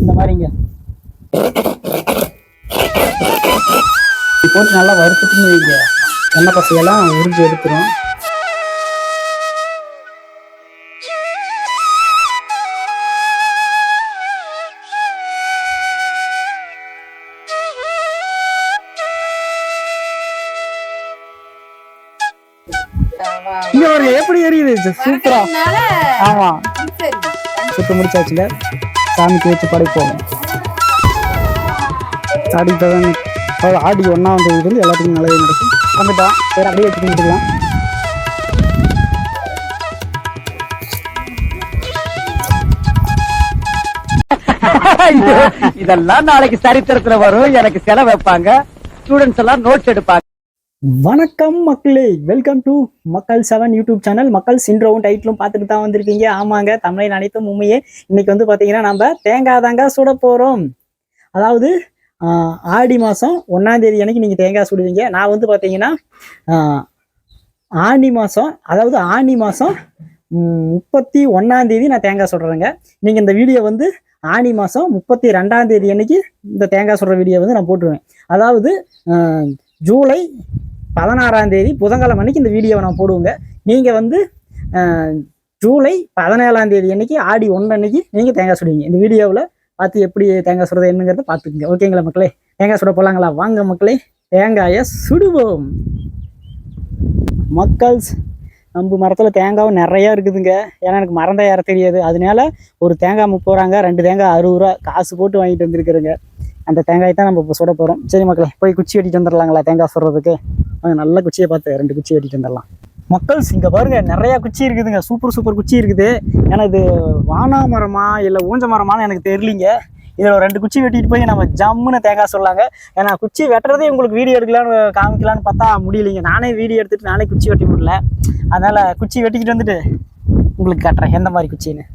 இந்த மாதிரிங்க போட்டு நல்லா வறுத்துட்டுன்னு வைங்க. எண்ணெய் பசையெல்லாம் உறிஞ்சி எடுத்துரும். இங்க ஒரு எப்படி எரியுது? சூப்பரா. ஆமா. சரி. சுத்த முடிச்சாச்சுங்க சாமிக்கு வச்சு படைப்போம். ஆடிட்டதான் ஆடி ஒன்றா வந்து வந்து எல்லாத்துக்கும் நல்லது நடக்கும். வந்துட்டான் வேறு அப்படியே வச்சு கும்பிட்டுக்கலாம் இதெல்லாம் நாளைக்கு சரித்திரத்துல வரும். எனக்கு செலவு வைப்பாங்க. ஸ்டூடெண்ட்ஸ் எல்லாம் நோட்ஸ் எடுப்பாங்க. வணக்கம் மக்களே. Welcome to Makkal seven YouTube channel. மக்கள் சின்றவும் டைட்டிலும் பார்த்துட்டு தான் வந்திருக்கீங்க. ஆமாங்க தமிழின் அனைத்தும் உண்மையே. இன்னைக்கு வந்து பார்த்தீங்கன்னா நம்ம தேங்காய் தாங்க சுட போகிறோம் அதாவது ஆடி மாதம் ஒன்றாந்தேதி அன்னைக்கு நீங்கள் தேங்காய் சுடுவீங்க. நான் வந்து பார்த்தீங்கன்னா ஆனி மாதம் அதாவது ஆனி மாதம் முப்பத்தி ஒன்றாந்தேதி நான் தேங்காய் சுடுறேங்க. நீங்கள் இந்த வீடியோ வந்து ஆனி மாதம் முப்பத்தி ரெண்டாந்தேதி அன்னைக்கு இந்த தேங்காய் சுடுற வீடியோ வந்து நான் போட்டுருவேன். அதாவது ஜூலை பதினாறாம் தேதி புதன்கிழமை அன்னைக்கு இந்த வீடியோவை நான் போடுவோங்க. நீங்கள் வந்து ஜூலை பதினேழாம் தேதி அன்னைக்கு ஆடி ஒன்று அன்னைக்கு நீங்கள் தேங்காய் சுடுவீங்க. இந்த வீடியோவில் பார்த்து எப்படி தேங்காய் சுடுறது என்னங்கிறத பார்த்துக்குங்க. ஓகேங்களா மக்களே? தேங்காய் சுட போகலாங்களா வாங்க மக்களே தேங்காயை சுடுவோம். மக்கள்ஸ் நம்ம மரத்தில் தேங்காவும் நிறையா இருக்குதுங்க. ஏன்னா எனக்கு மறந்த தான் ஏற தெரியாது. அதனால ஒரு தேங்காய் முப்பது ரூபாங்க ரெண்டு தேங்காய் அறுபது ரூபா காசு போட்டு வாங்கிட்டு வந்துருக்குறேங்க. அந்த தேங்காய் தான் நம்ம இப்போ சுட போகிறோம் சரி மக்களே போய் குச்சி வெட்டிட்டு வந்துடலாங்களா? தேங்காய் சுடுறதுக்கு. நல்ல குச்சியை பார்த்து ரெண்டு குச்சி வெட்டிட்டு வந்துடலாம். மக்கள்ஸ் இங்கே பாருங்க நிறையா குச்சி இருக்குதுங்க. சூப்பர் சூப்பர் குச்சி இருக்குது. ஏன்னா இது வானா மரமா இல்லை ஊஞ்ச மரமான்னு எனக்கு தெரியலிங்க. இதில் ரெண்டு குச்சி வெட்டிட்டு போய் நம்ம ஜம்முன்னு தேங்காய் சொல்லாங்க. ஏன்னா குச்சி வெட்டுறதே உங்களுக்கு வீடியோ எடுக்கலான்னு காமிக்கலான்னு பார்த்தா முடியலைங்க. நானே வீடியோ எடுத்துகிட்டு நானே குச்சி வெட்டி முடியல அதனால் குச்சி வெட்டிக்கிட்டு வந்துட்டு உங்களுக்கு காட்டுறேன். எந்த மாதிரி குச்சின்னு?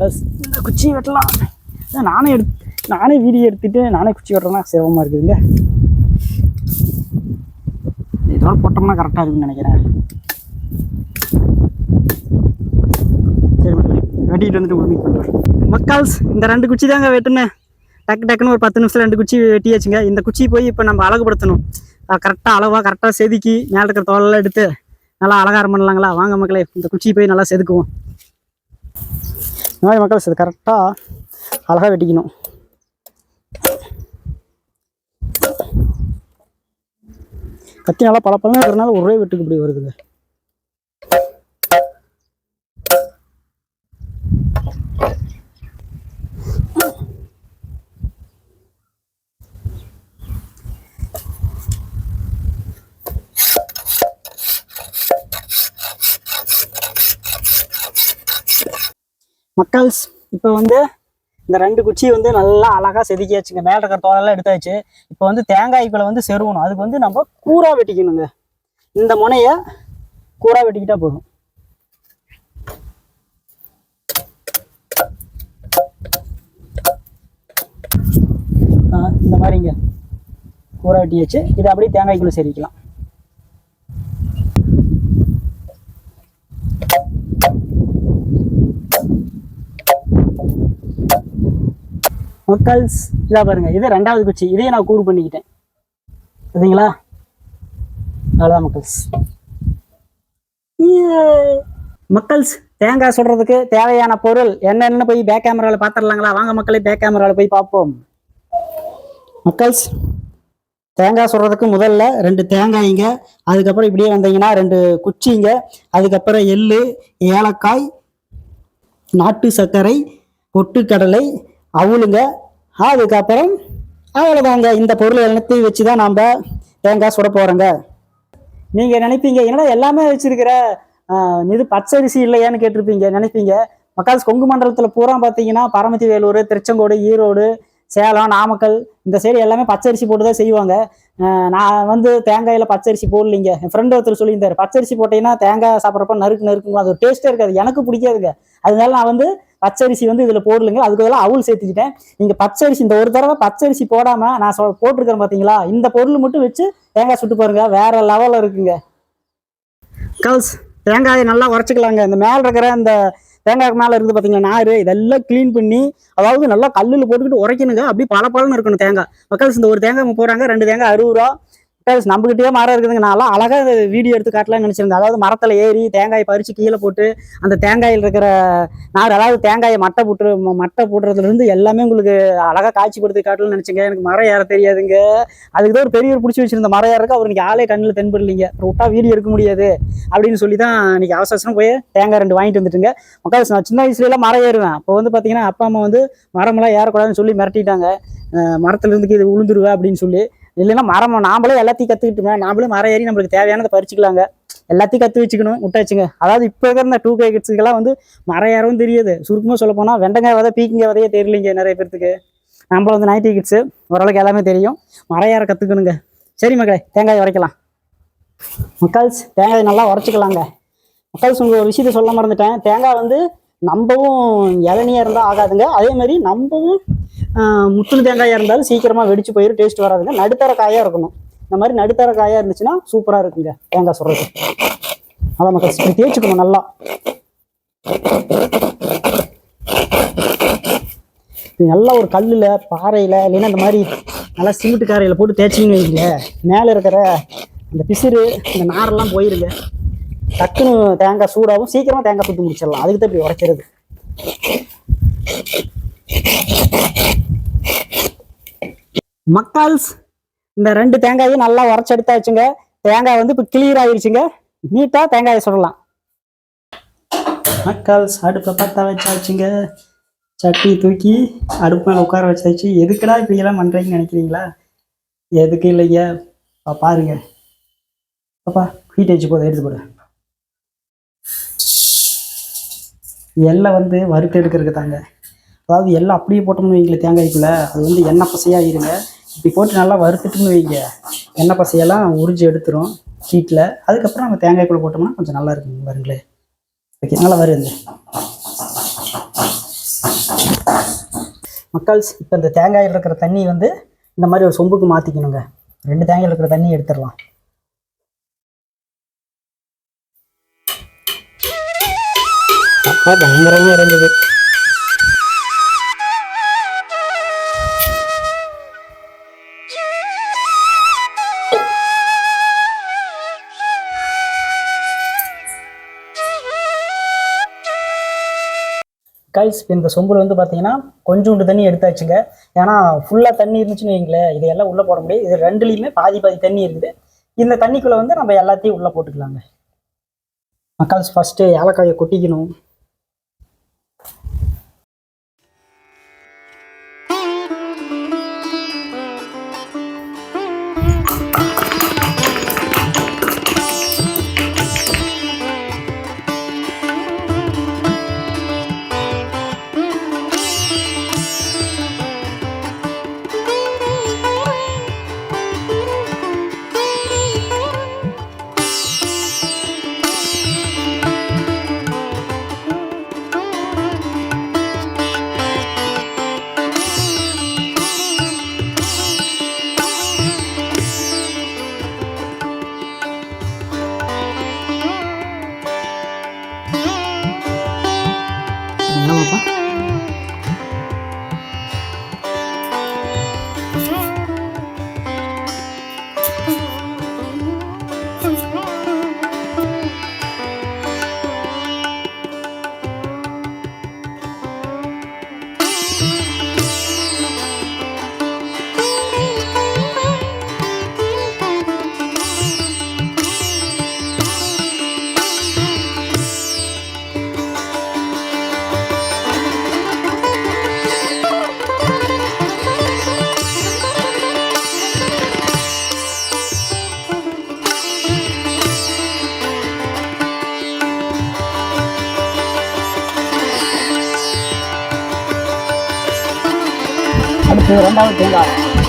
பஸ் இந்த குச்சி வெட்டலாம். நானே எடுத்து நானே வீடியோ எடுத்துகிட்டு நானே குச்சி வெட்டுறேன்னா சிரமமாக இருக்குதுங்க. இதோட போட்டோம்னா கரெக்டாக இருக்குன்னு நினைக்கிறேன். சரி வெட்டிக்கிட்டு வந்துட்டு உங்களுக்கு பண்ணுறேன் மக்கால்ஸ் இந்த ரெண்டு குச்சி தாங்க வெட்டினேன். டக்கு டக்குன்னு ஒரு பத்து நிமிஷம் ரெண்டு குச்சி வெட்டியாச்சுங்க. இந்த குச்சி போய் இப்போ நம்ம அழகுபடுத்தணும். கரெக்டாக அளவாக கரெக்டாக செதுக்கி மேலே இருக்கிற தோலெல்லாம் எடுத்து நல்லா அலங்காரம் பண்ணலாங்களா? வாங்க மக்களே இந்த குச்சி போய் நல்லா செதுக்குவோம். இந்த மாதிரி மக்கள் கரெக்டாக அழகாக வெட்டிக்கணும். கத்தி நல்லா பல பழம் இருக்கிறனால ஒரே வெட்டுக்கு இப்படி வருதுங்க. மக்கள்ஸ் இப்போ வந்து இந்த ரெண்டு குச்சி வந்து நல்லா அழகாக செதுக்கியாச்சுங்க மேலே இருக்கிற தோலெல்லாம் எடுத்தாச்சு. இப்போ வந்து தேங்காய்க்குள்ளே வந்து செருவணும். அதுக்கு வந்து நம்ம கூறா வெட்டிக்கணுங்க. இந்த முனையை கூறா வெட்டிக்கிட்டா போதும். ஆ, இந்த மாதிரிங்க. கூற வெட்டியாச்சு. இதை அப்படியே தேங்காய்க்குள்ளே செரிக்கலாம் மக்கள்ஸ் இதாக பாருங்கள் இது ரெண்டாவது குச்சி இதையும் நான் கூறு பண்ணிக்கிட்டேன். சரிங்களா? அவ்வளோதான் மக்கள்ஸ். மக்கள்ஸ் தேங்காய் சுடுறதுக்கு தேவையான பொருள் என்னென்னு போய் பேக் கேமராவில் பார்த்துடலாங்களா வாங்க மக்களே பேக் கேமராவில் போய் பார்ப்போம். மக்கள்ஸ் தேங்காய் சுடுறதுக்கு முதல்ல ரெண்டு தேங்காய்ங்க அதுக்கப்புறம் இப்படியே வந்தீங்கன்னா ரெண்டு குச்சிங்க அதுக்கப்புறம் எள்ளு ஏலக்காய் நாட்டு சர்க்கரை பொட்டுக்கடலை அவளுங்க அதுக்கப்புறம் அவ்வளோதாங்க இந்த பொருள் எல்லாத்தையும் வச்சு தான் நாம் தேங்காய் சுட போகிறோங்க நீங்கள் நினைப்பீங்க என்னடா எல்லாமே வச்சிருக்கிற? இது பச்சரிசி இல்லையான்னு கேட்டிருப்பீங்க நினைப்பீங்க. மக்காஸ் கொங்கு மண்டலத்தில் பூரா பார்த்தீங்கன்னா பரமத்தி வேலூர் திருச்செங்கோடு ஈரோடு சேலம் நாமக்கல் இந்த சைடு எல்லாமே பச்சரிசி போட்டு தான் செய்வாங்க நான் வந்து தேங்காயில் பச்சரிசி போடலைங்க. என் ஃப்ரெண்டு ஒருத்தர் சொல்லியிருந்தார் பச்சரிசி போட்டீங்கன்னா தேங்காய் சாப்பிட்றப்ப நறுக்கு நறுக்குங்க. அது ஒரு டேஸ்ட்டே இருக்காது. எனக்கு பிடிக்காதுங்க. அதனால நான் வந்து பச்சரிசி வந்து இதில் போடலுங்க. அதுக்கு பதிலாக அவுள் சேர்த்துக்கிட்டேன். நீங்கள் பச்சரிசி இந்த ஒரு தடவை பச்சரிசி போடாமல் நான் சொ போட்டிருக்கேன் பார்த்தீங்களா இந்த பொருள் மட்டும் வச்சு தேங்காய் சுட்டு பாருங்க. வேற லெவலில் இருக்குங்க. கல்ஸ் தேங்காயை நல்லா உரைச்சிக்கலாங்க. இந்த மேலே இருக்கிற இந்த தேங்காய்க்கு மேல இருந்து பாத்தீங்கன்னா நாறு இதெல்லாம் க்ளீன் பண்ணி அதாவது நல்லா கல்லுல போட்டுக்கிட்டு உரைக்கணுங்க. அப்படியே பல பலன்னு இருக்கணும் தேங்காய். மக்கள்ஸ் இந்த ஒரு தேங்காய் போறாங்க ரெண்டு தேங்காய் அறுபது ரூபா. மக்கள்ஸ் நம்மகிட்டயே மரம் இருக்குதுங்க. அழகாக அழகா வீடியோ எடுத்து காட்டலாம்னு நினச்சிருந்தேன். அதாவது மரத்தில் ஏறி தேங்காய் பறித்து கீழே போட்டு அந்த தேங்காயில் இருக்கிற நார் அதாவது தேங்காயை மட்டை போட்டு மட்டை போடுறதுலேருந்து எல்லாமே உங்களுக்கு அழகாக காட்சிப்படுத்தி காட்டலாம்னு நினச்சிங்க. எனக்கு மரம் ஏற தெரியாதுங்க. அதுக்கு தான் ஒரு பெரியவர் பிடிச்சி வச்சிருந்த மரம் ஏறக்கு அவர் இன்னைக்கு ஆளே கண்ணில் தென்படலைங்க. அப்புறம் வீடியோ எடுக்க முடியாது அப்படின்னு சொல்லி தான் இன்றைக்கி அவசரம் போய் தேங்காய் ரெண்டு வாங்கிட்டு வந்துட்டுங்க. மக்கள் நான் சின்ன வயசுலலாம் மரம் ஏறுவேன். அப்போ வந்து பார்த்தீங்கன்னா அப்பா அம்மா வந்து மரமெல்லாம் ஏறக்கூடாதுன்னு சொல்லி மிரட்டிட்டாங்க. மரத்துலேருந்து இது உளுந்துருவா அப்படின்னு சொல்லி. இல்லைன்னா மரம் நாமளே எல்லாத்தையும் கற்றுக்கிட்டுமே நாமளே மரம் ஏறி நம்மளுக்கு தேவையானதை பறிச்சுக்கலாங்க. எல்லாத்தையும் கற்று வச்சுக்கணும் விட்டாச்சுங்க அதாவது இப்போ இருக்கிற டூ கே கிட்ஸுக்கெல்லாம் வந்து மரம் ஏறவும் தெரியாது. சுருக்கமாக சொல்ல போனால் வெண்டங்காய் விதை பீக்கிங்காய் விதையே தெரியலைங்க நிறைய பேர்த்துக்கு. நம்மள வந்து நைட்டி கிட்ஸு ஓரளவுக்கு எல்லாமே தெரியும். மரம் ஏற கற்றுக்கணுங்க சரி மக்களே தேங்காய் உரைக்கலாம் மக்கள்ஸ் தேங்காய் நல்லா உரைச்சிக்கலாங்க மக்கள்ஸ் உங்களுக்கு ஒரு விஷயத்த சொல்ல மறந்துட்டேன். தேங்காய் வந்து நம்பவும் இளநியாக இருந்தால் ஆகாதுங்க. அதே மாதிரி நம்பவும் முத்துன தேங்காயாக இருந்தாலும் சீக்கிரமாக வெடிச்சு போயிடும் டேஸ்ட் வராதுங்க. நடுத்தர காயாக இருக்கணும். இந்த மாதிரி நடுத்தர காயாக இருந்துச்சுன்னா சூப்பராக இருக்குங்க தேங்காய் சொல்கிறது அதான் மக்கள் இப்படி தேய்ச்சிக்கணும் நல்லா. நல்லா ஒரு கல்லில் பாறையில் இல்லைன்னா இந்த மாதிரி நல்லா சிமெண்ட் காரையில் போட்டு தேய்ச்சிங்கன்னு வைங்க. மேலே இருக்கிற அந்த பிசிறு இந்த நாரெல்லாம் போயிருங்க. டக்குன்னு தேங்காய் சூடாகவும் சீக்கிரமாக தேங்காய் சுட்டு முடிச்சிடலாம். அதுக்கு தான் இப்படி உரைக்கிறது. மக்கால்ஸ் இந்த ரெண்டு தேங்காயும் நல்லா உரைச்சி எடுத்தாச்சுங்க தேங்காய் வந்து இப்போ கிளியர் ஆயிருச்சுங்க நீட்டாக தேங்காயை சுடலாம். மக்கால்ஸ் அடுப்பை பற்ற வச்சாச்சுங்க. சட்டி தூக்கி அடுப்பு மேலே உட்கார வச்சாச்சு. எதுக்குடா இப்படியெல்லாம் பண்ணுறீங்கன்னு நினைக்கிறீங்களா? எதுக்கு இல்லைங்க. பா பாருங்க. பாப்பா ஹீட் வச்சு போதும் எடுத்து போடு. எல்லாம் வந்து வறுத்து எடுக்கிறதுக்கு தாங்க. அதாவது எல்லாம் அப்படியே போட்டோம்னு வைங்களேன் தேங்காய்க்குள்ளே. அது வந்து எண்ணெய் பசையாக இருங்க. இப்படி போட்டு நல்லா வறுத்துட்டுன்னு வைங்க. எண்ணெய் பசையெல்லாம் உறிஞ்சி எடுத்துரும் ஹீட்டில் அதுக்கப்புறம் நம்ம தேங்காய்க்குள்ளே போட்டோம்னா கொஞ்சம் நல்லா இருக்குங்க பாருங்களேன் ஓகே நல்லா வருது மக்கள்ஸ் இப்போ இந்த தேங்காயில் இருக்கிற தண்ணி வந்து இந்த மாதிரி ஒரு சொம்புக்கு மாற்றிக்கணுங்க ரெண்டு தேங்காயில் இருக்கிற தண்ணி எடுத்துடலாம். பயங்கரமாக இருந்தது காயில்ஸ் இந்த சொம்புல வந்து பார்த்தீங்கன்னா கொஞ்சோண்டு தண்ணி எடுத்தாச்சுங்க. ஏன்னா ஃபுல்லாக தண்ணி இருந்துச்சுன்னு வைங்களேன் இதையெல்லாம் உள்ளே போட முடியாது. இது ரெண்டுலேயுமே பாதி பாதி தண்ணி இருக்குது. இந்த தண்ணிக்குள்ளே வந்து நம்ம எல்லாத்தையும் உள்ளே போட்டுக்கலாங்க. மக்கால்ஸ் ஃபஸ்ட்டு ஏலக்காயை கொட்டிக்கணும். அடுத்து ரெண்டாவது தேங்காய்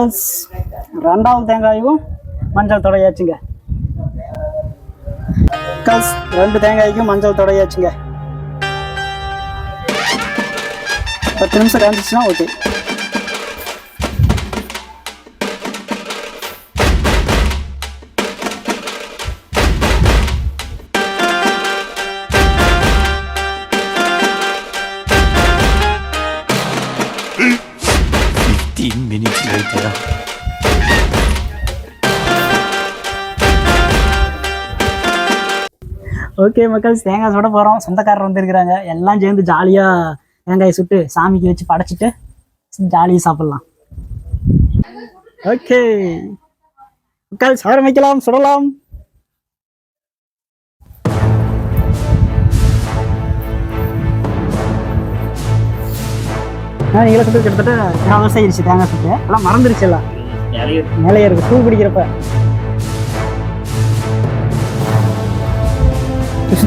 மக்கள்ஸ் ரெண்டாவது தேங்காயும் மஞ்சள் தொடையாச்சுங்க. மக்கள்ஸ் ரெண்டு தேங்காய்க்கும் மஞ்சள் தொடையாச்சுங்க. பத்து நிமிஷம் காமிச்சிச்சுன்னா ஓகே ஓகே மக்கள் தேங்காய் சுட போகிறோம் சொந்தக்காரர் வந்திருக்கிறாங்க. எல்லாம் சேர்ந்து ஜாலியாக தேங்காயை சுட்டு சாமிக்கு வச்சு படைச்சிட்டு ஜாலியாக சாப்பிட்லாம். ஓகே மக்கள் ஆரம்பிக்கலாம் சுடலாம். நீங்களே சுட்டு கிட்டத்தட்ட ஆயிடுச்சு தேங்காய் சுட்டு. எல்லாம் மறந்துருச்சு எல்லாம். நிலைய இருக்கு பூ பிடிக்கிறப்ப.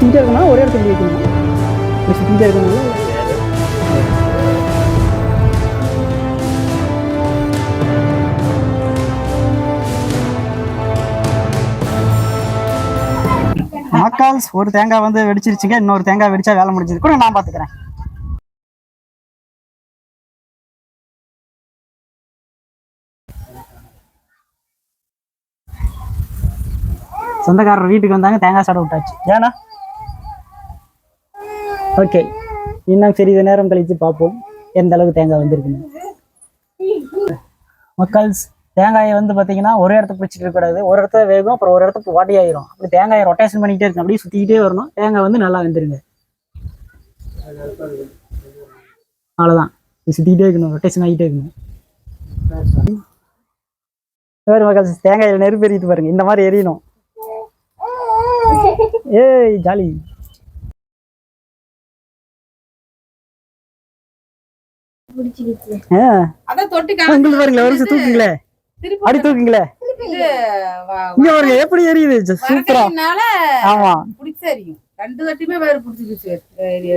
சுற்றிக்கிட்டே இருக்கணும் ஒரே இடத்துல வைக்கணும் சுற்றிக்கிட்டே இருக்கணும் மக்கால்ஸ் ஒரு தேங்காய் வந்து வெடிச்சிருச்சுங்க இன்னொரு தேங்காய் வெடிச்சா வேலை முடிஞ்சது. கூட நான் பார்த்துக்கிறேன் சொந்தக்காரர் வீட்டுக்கு வந்தாங்க தேங்காய் சாட விட்டாச்சு. ஏன்னா ஓகே. இன்னும் சிறிது நேரம் கழித்து பார்ப்போம். எந்த அளவுக்கு தேங்காய் வந்திருக்குன்னு. மக்கள்ஸ் தேங்காயை வந்து பார்த்தீங்கன்னா ஒரு இடத்த பிடிச்சிட்டு இருக்கக்கூடாது ஒரு இடத்துல வேகும் அப்புறம் ஒரு இடத்துக்கு வாட்டி ஆயிரும். அப்படி தேங்காயை ரொட்டேஷன் பண்ணிக்கிட்டே இருக்கணும். அப்படியே சுற்றிக்கிட்டே வரணும். தேங்காய் வந்து நல்லா வந்துருங்க. அவ்வளோதான் சுற்றிக்கிட்டே இருக்கணும். ரொட்டேஷன் ஆகிட்டே இருக்கணும். வேறு மக்கள் தேங்காயில் நெருப்பு எரியுது பாருங்க. இந்த மாதிரி எரியணும். ஏய் ஜாலி. உங்களுக்கு பாருங்களேன் ஒரு நிமிஷம் தூக்குங்களே. அடி தூக்குங்களே. இங்க பாருங்க எப்படி எரியுது? சூப்பரா. ஆமா. ரெண்டு தட்டியுமே வேறு பிடிச்சிருச்சு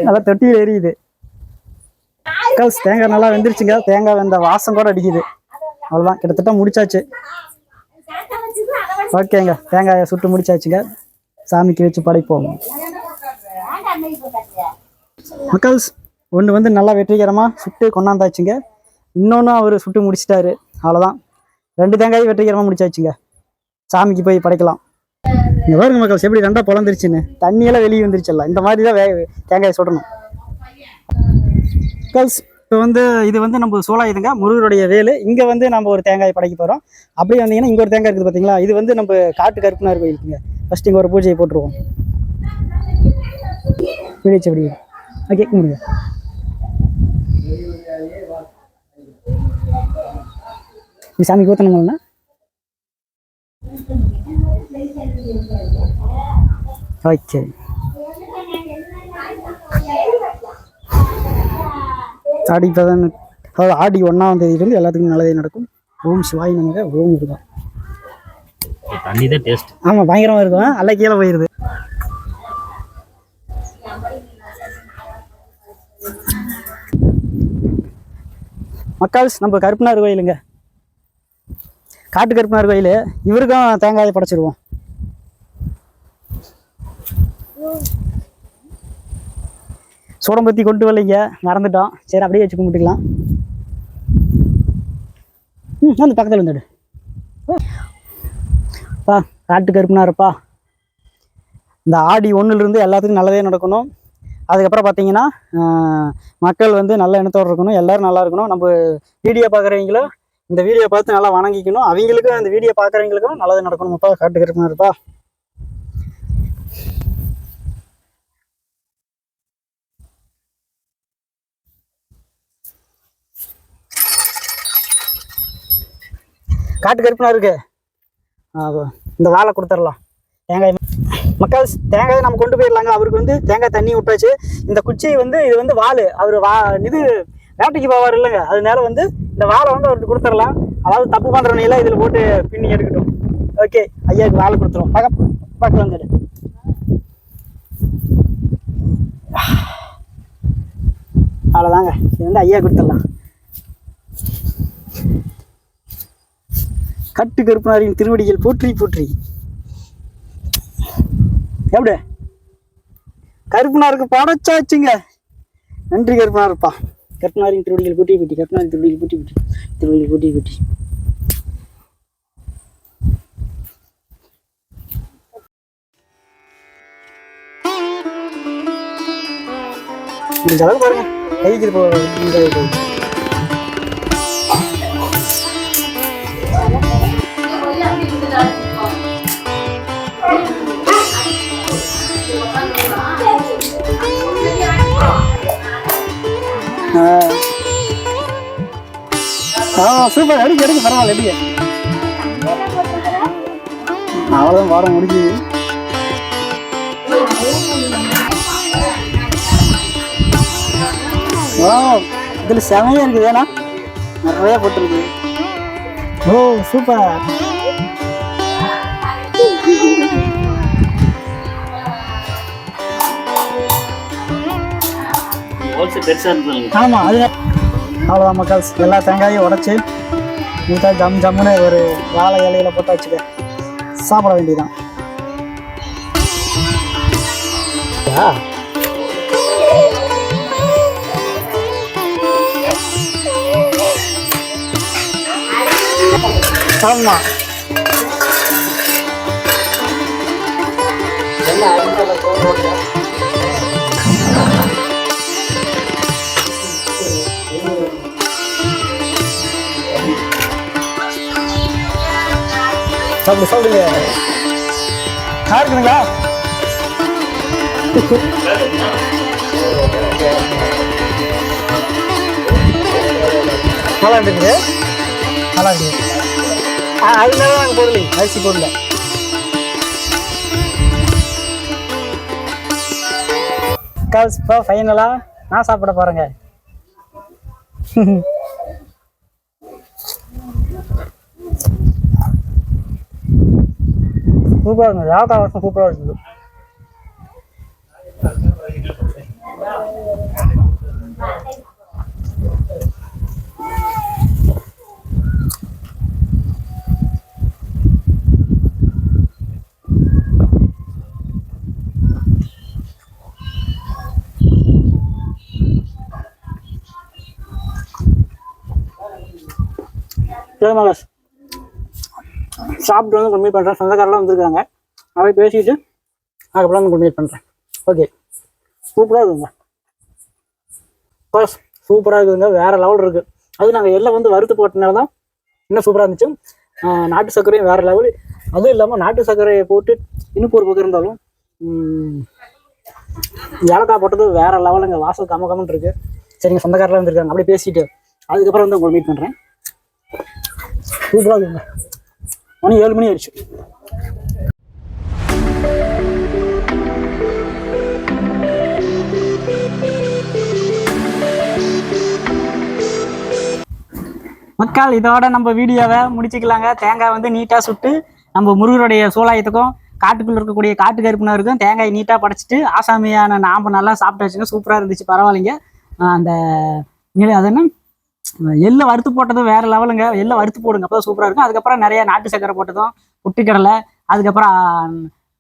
நல்லா தொட்டியில் எரியுது. கல்ஸ் தேங்காய் நல்லா வெந்துருச்சுங்க. தேங்காய் வெந்த வாசம் கூட அடிக்குது. அவ்வளோதான் கிட்டத்தட்ட முடிச்சாச்சு. ஓகேங்க. தேங்காயை சுட்டு முடிச்சாச்சுங்க. சாமிக்கு வச்சு படைப்போம். மக்கள்ஸ் ஒன்று வந்து நல்லா வெற்றிகரமாக சுட்டு கொண்டாந்தாச்சுங்க. இன்னொன்று அவர் சுட்டு முடிச்சிட்டாரு. அவ்வளோதான் ரெண்டு தேங்காயும் வெற்றிகரமாக முடிச்சாச்சுங்க. சாமிக்கு போய் படைக்கலாம். இங்கே பாருங்க மக்கள் எப்படி ரெண்டா பிறந்துருச்சுன்னு தண்ணியெல்லாம் வெளியே வந்துருச்சுல்ல. இந்த மாதிரி தான் வே தேங்காயை சுடணும். கல்ஸ் இப்போ வந்து இது வந்து நம்ம சோழாயுதங்க முருகருடைய வேலு. இங்கே வந்து நம்ம ஒரு தேங்காய் படைக்க போகிறோம் அப்படியே வந்தீங்கன்னா இங்கே ஒரு தேங்காய் இருக்குது பார்த்தீங்களா இது வந்து நம்ம காட்டு கருப்புனார் கோயிலுக்குங்க. ஃபஸ்ட் இங்கே ஒரு பூஜையை போட்டுருவோம். விழிச்சு அப்படி ஓகே கும்பிடுங்க இது சாமிக்கு ஊற்றணுங்களா ஓகே ஆடி பதன் அதாவது ஆடி ஒன்றாம் தேதியிலேருந்து எல்லாத்துக்கும் நல்லதே நடக்கும். ஓம் சிவாய் நமக ஓம் முருகா. தண்ணி தான் டேஸ்ட் ஆமாம் பயங்கரமாக இருக்கும் அல்ல கீழே போயிடுது மக்கால்ஸ் நம்ம கருப்பனார் கோயிலுங்க. காட்டு கருப்பனார் கோயில். இவருக்கும் தேங்காயை படைச்சிருவோம். சூடம்பத்தி கொண்டு வரலைங்க. மறந்துட்டோம். சரி அப்படியே வச்சு கும்பிட்டுக்கலாம். ம் அந்த பக்கத்தில் வந்துடு பா காட்டு கருப்புனாருப்பா. இந்த ஆடி ஒன்றுலேருந்து எல்லாத்துக்கும் நல்லதே நடக்கணும். அதுக்கப்புறம் பார்த்தீங்கன்னா மக்கள் வந்து நல்ல எண்ணத்தோடு இருக்கணும் எல்லோரும் நல்லா இருக்கணும். நம்ம வீடியோ பார்க்குறவங்களும் இந்த வீடியோ பார்த்து நல்லா வணங்கிக்கணும். அவங்களுக்கும் அந்த வீடியோ பார்க்குறவங்களுக்கும் நல்லது நடக்கணும்ப்பா காட்டு இருப்பா. காட்டு கருப்புனா இருக்கு. ஆ, இந்த வாழை கொடுத்துடலாம். தேங்காய் மக்கள் தேங்காய் நம்ம கொண்டு போயிடலாங்க. அவருக்கு வந்து தேங்காய் தண்ணி விட்டாச்சு. இந்த குச்சி வந்து இது வந்து வாள். அவர் வா இது வேட்டைக்கு போவார் இல்லைங்க. அதனால வந்து இந்த வாழை வந்து அவருக்கு கொடுத்துடலாம். அதாவது தப்பு பண்ணுறவனையெல்லாம் இதில் போட்டு பின்னி எடுக்கட்டும். ஓகே. ஐயாவுக்கு வாழை கொடுத்துருவோம். பக்கம் பார்க்கலாம் வந்துடு. அவ்வளோதாங்க இது வந்து ஐயா கொடுத்துடலாம். கட்டு கருப்பனாரின் திருவடிகள் போற்றி போற்றி. எப்படி கருப்பனாருக்கு படைச்சாச்சுங்க. நன்றி கருப்பனார் இருப்பா கருப்பனாரின் திருவடிகள் கூட்டி பிட்டி கருப்பனாரின் திருவடிகள் கூட்டி பிட்டி திருவடிகள் கூட்டி பிட்டி. இந்த அளவு பாருங்க. கைக்கு போ ஆ. சூப்பர். அடிக்க அடிக்க பரவாயில்ல அடிக்க அவ்வளோதான் பாடம் முடிஞ்சுது. ஓ இதில் செமையாக இருக்குது ஏன்னா நிறைய போட்டிருக்கு. ஓ சூப்பர். ஆமாம் அது அவ்வளோதான் மக்கள். எல்லா தேங்காயும் உடச்சி நீட்டாக ஜம் ஜம்முன்னு ஒரு வாழை இலையில போட்டு வச்சுக்க. சாப்பிட வேண்டியதான் ஆமாம் சாப்பிடு சாப்பிடுங்க இருக்குங்களா நல்லா இருக்குது நல்லா இருக்குது ஆ அதுல தான் நாங்கள் போடல. அரிசி போடல. கால்ஸ் இப்போ ஃபைனலாக நான் சாப்பிட போகிறேங்க சூப்பராக இருக்குது யாக்கா வருஷம் சூப்பராக இருக்குது சரி மகேஷ் சாப்பிட்டு வந்து கம்மி பண்ணுறேன் சொந்தக்காரெல்லாம் வந்திருக்காங்க. அவை பேசிட்டு அதுக்கப்புறம் வந்து கம்மி பண்ணுறேன் ஓகே சூப்பராக இருக்குங்க. பஸ் சூப்பராக இருக்குதுங்க. வேறு லெவல் இருக்குது அது நாங்கள் எல்லாம் வந்து வறுத்து போட்டனால தான் இன்னும் சூப்பராக இருந்துச்சு. நாட்டு சர்க்கரையும் வேறு லெவல் அதுவும் இல்லாமல் நாட்டு சர்க்கரையை போட்டு இனிப்பு ஒரு பக்கம் இருந்தாலும் ஏலக்காய் போட்டது வேறு லெவலுங்க வாசல் கம்ம கம்மன் இருக்கு. சரிங்க சொந்தக்காரெல்லாம் வந்திருக்காங்க. அப்படியே பேசிட்டு அதுக்கப்புறம் வந்து உங்களை மீட் பண்ணுறேன் சூப்பராக இருக்குங்க. மணி ஏழு மணி ஆயிடுச்சு. மக்கள் இதோட நம்ம வீடியோவை முடிச்சுக்கலாங்க. தேங்காய் வந்து நீட்டாக சுட்டு நம்ம முருகருடைய சூலாயத்துக்கும் காட்டுக்குள்ளே இருக்கக்கூடிய காட்டு கருப்புனருக்கும் தேங்காய் நீட்டாக படைச்சிட்டு ஆசாமியான நாம்ப நல்லா சாப்பிட்டாச்சுங்க. சூப்பராக இருந்துச்சு. பரவாயில்லைங்க. அந்த அது என்ன? எள்ளு வறுத்து போட்டதும் வேற லெவலுங்க எள்ளை வறுத்து போடுங்க. அப்போ சூப்பராக இருக்கும். அதுக்கப்புறம் நிறைய நாட்டு சக்கரை போட்டதும் புட்டுக்கடலை அதுக்கப்புறம்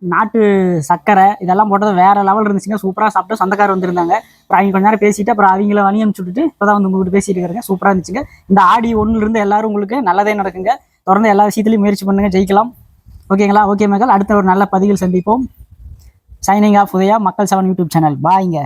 நாட்டு சக்கரை இதெல்லாம் போட்டதும் வேற லெவல் இருந்துச்சுங்க. சூப்பராக சாப்பிட்டு சொந்தக்காரர் வந்திருந்தாங்க. அப்புறம் அவங்க கொஞ்ச நேரம் பேசிட்டு அப்புறம் அவங்கள வணி அனுப்பிச்சுட்டு இப்போ தான் வந்து உங்ககிட்ட பேசிட்டு இருக்கிறேங்க. சூப்பராக இருந்துச்சுங்க. இந்த ஆடி ஒன்றுலேருந்து இருந்து எல்லாரும் உங்களுக்கு நல்லதே நடக்குங்க. தொடர்ந்து எல்லா விஷயத்துலையும் முயற்சி பண்ணுங்க. ஜெயிக்கலாம். ஓகேங்களா ஓகே மக்கள் அடுத்த ஒரு நல்ல பதிவில் சந்திப்போம். சைனிங் ஆஃப் உதயா மக்கள் செவன் யூடியூப் சேனல் பாய்ங்க